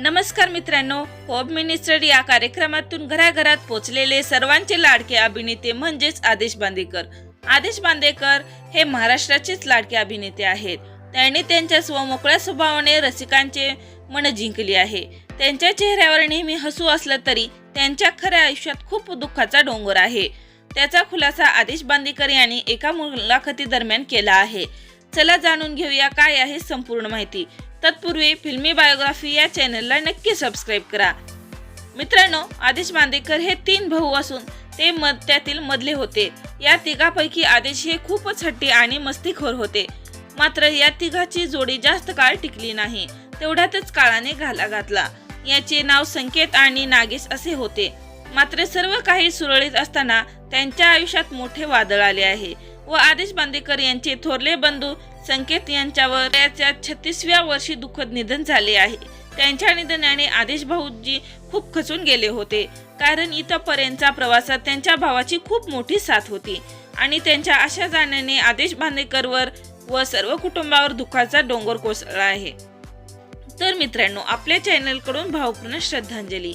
नमस्कार मित्रांनो home minister या कार्यक्रमातून घराघरात पोचलेले सर्वांचे लाडके अभिनेते म्हणजेच आदेश बांदेकर. आदेश बांदेकर हे महाराष्ट्राचेच लाडके अभिनेते आहेत. त्यांनी त्यांच्या स्वमोकळ्या स्वभावाने रसिकांचे मन जिंकली आहे. त्यांच्या चेहऱ्यावर नेहमी हसू असलं तरी त्यांच्या खऱ्या आयुष्यात खूप दुःखाचा डोंगर आहे. त्याचा खुलासा आदेश बांदेकर यांनी एका मुलाखती दरम्यान केला आहे. चला जाणून घेऊया काय आहे संपूर्ण माहिती. तत्पूर्वी फिल्मी बायोग्राफी या चॅनलला नक्की सबस्क्राईब करा. मित्रांनो आदेश बांदेकर हे तीन भाऊ असून ते मध त्यातील मधले होते. या तिघापैकी आदेश हे खूपच हट्टी आणि मस्तीखोर होते. मात्र या तिघाची जोडी जास्त काळ टिकली नाही तेवढ्यातच काळाने घाला घातला. याचे नाव संकेत आणि नागेश असे होते. मात्र सर्व काही सुरळीत असताना त्यांच्या आयुष्यात मोठे वादळ आले आहे. व आदेश बांदेकर यांचे थोरले बंधू संकेत यांच्यावर त्याच्या छत्तीसव्या वर्षी दुःखद निधन झाले आहे. त्यांच्या निधनाने आदेश भाऊजी खूप खचून गेले होते. कारण इथंपर्यंतचा प्रवासात त्यांच्या भावाची खूप मोठी साथ होती. आणि त्यांच्या अशा जाण्याने आदेश बांदेकरवर व सर्व कुटुंबावर दुःखाचा डोंगर कोसळला आहे. तर मित्रांनो आपल्या चॅनलकडून भावपूर्ण श्रद्धांजली.